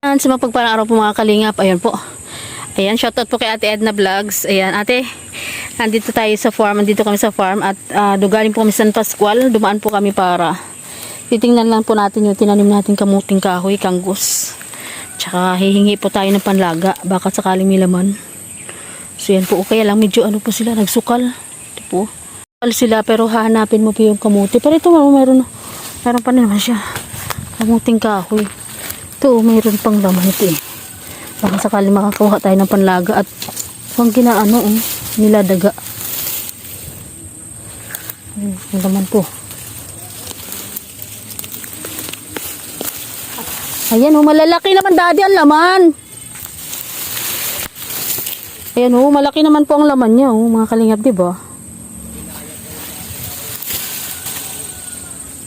Ayan, sa mapagpalang araw po mga kalingap. Ayan po. Ayan, shoutout po kay Ate Edna Vlogs. Ayan, ate, nandito tayo sa farm. Nandito kami sa farm at uh, dugaling po kami sa San Pascual. Dumaan po kami para titingnan lang po natin yung tinanim natin kamuting kahoy, kanggus. Tsaka hihingi po tayo ng panlaga. Baka sakaling may laman. So yan po. Kaya lang medyo ano po sila, nagsukal. Ito po. Sukal sila pero hahanapin mo po yung kamuti. Pero ito meron, meron pa naman siya. Kamuting kahoy. Ito, mayroon pang laman ito eh. Baka sakali makakuha tayo ng panlaga at kung ginaano oh, niladaga. Hmm, ang laman po. Ayan oh, malalaki naman daddy ang laman. Ayan oh, malaki naman po ang laman niya oh, mga kalingap, di ba?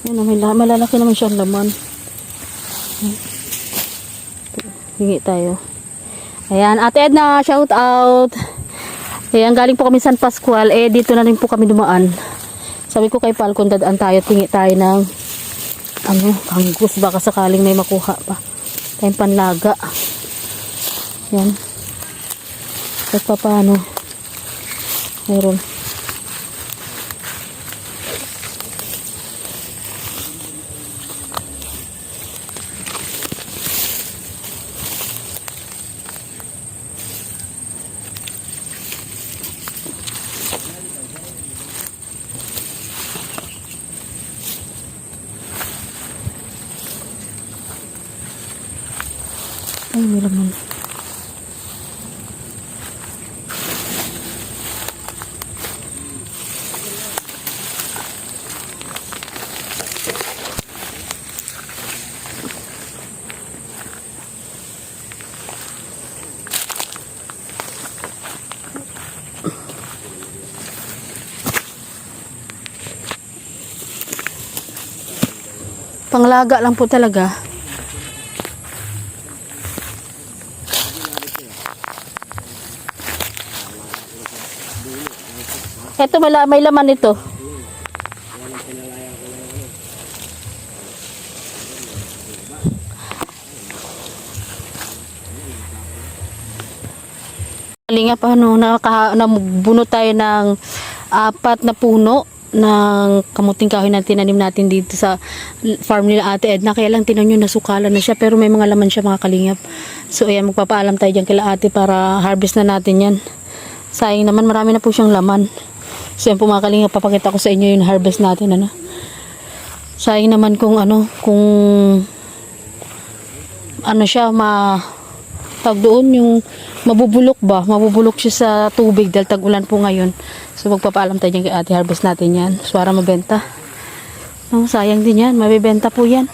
Ayan oh, malalaki naman siya ang laman. Hingi tayo. Ayan, Ate Edna, shout out. Ayan, galing po kami San Pascual. Eh, dito na rin po kami dumaan. Sabi ko kay Falcon, dadaan tayo, tingi tayo ng ano, kanggus. Baka sakaling may makuha pa. Tayong panlaga. Ayan. At pa paano. Mayroon. Ay, may laman. Panglaga lang po talaga. Ito may, may laman ito. Kalinga pa no, naka, nabuno tayo ng apat na puno ng kamuting kahoy na tinanim natin dito sa farm nila Ate Edna. Kaya lang tinan nyo nasukalan na siya pero may mga laman siya mga kalingap. So ayan magpapaalam tayo dyan kila ate para harvest na natin yan. Sayang naman marami na po siyang laman. So yan po mga kalingap papakita ko sa inyo yung harvest natin ano. Sayang naman kung ano kung ano siya ma tag doon yung mabubulok ba? Mabubulok siya sa tubig dahil tag-ulan po ngayon. So magpapaalam tayo kay ate harvest natin yan. So para mabenta. No, sayang din yan mabibenta po yan.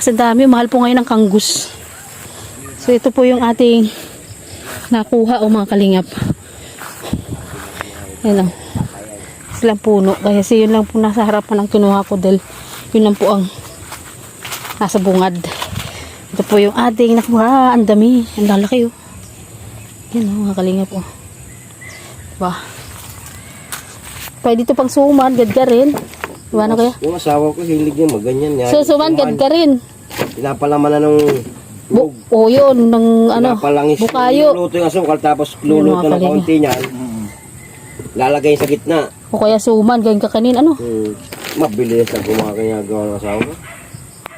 Kasi dami mahal po ngayon ang kanggus. So ito po yung ating nakuha o mga kalingap. Yan lang silang puno kasi yun lang po nasa harapan ng kinuha ko dahil yun lang po ang nasa bungad ito po yung ating nakuha. Ang dami. Ang lalaki oh. Yan oh, mga kalingap oh. Diba? Pwede ito pang suman, gadga rin. Diba na kaya? Yung asawa ko, hilig niya maganyan. Yan. So, suman, gadga rin. Pinapalaman na ng Bu oh, yun, ng ano, Pinapalangis. bukayo. Luluto yung asukal, tapos luluto ng kalinga. kaunti niyan. Lalagay sa gitna. O kaya suman, ganyan kakanin, ano. Hmm. Mabilis ang kumakagawa ng asawa.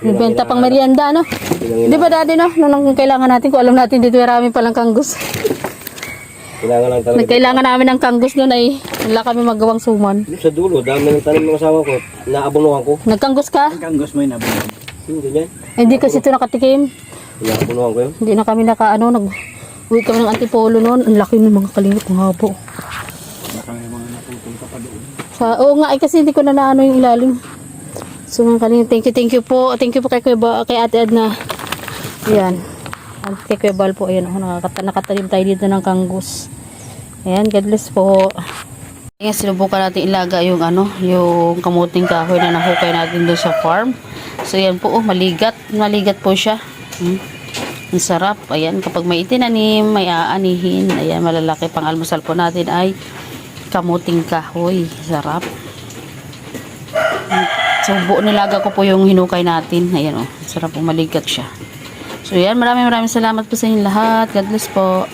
Nagbenta pang merienda, ano. Di ba dati, no? Nung nung kailangan natin, kung alam natin dito marami palang kanggus. Kailangan lang talaga. Nagkailangan namin ng kanggus noon ay wala kami magawang suman. Sa dulo, dami ng tanim ng asawa ko. Naabunuhan ko. Nagkanggus ka? Kanggos mo yun nabunan. Yung ganyan. Hindi kasi ito nakatikim. Naabunuhan ko yun. Hindi na kami naka ano, nag uwi kami ng antipolo noon. Ang laki ng mga kalingap ng habo. Baka may mga naputol ka pa Sa, oo nga, eh, kasi hindi ko na naano yung ilalim. So mga kalingap, thank you, thank you po. Thank you po kay, Kuya Ba- kay Ate Edna. Ayan. At kay Kuya Bal po, ayan, oh, nakakata, nakatalim tayo dito ng kanggus. Ayan, God bless po. Ayan, sinubukan natin ilaga yung ano, yung kamuting kahoy na nahukay natin doon sa farm. So yan po, oh, maligat. Maligat po siya. Hmm. Ang sarap. Ayan, kapag may itinanim, may aanihin. Ayan, malalaki pang almusal po natin ay kamuting kahoy. Sarap. Hmm. So, nilaga ko po yung hinukay natin. Ayan, oh. Sarap po, maligat siya. So, yan, maraming maraming salamat po sa inyong lahat. God bless po.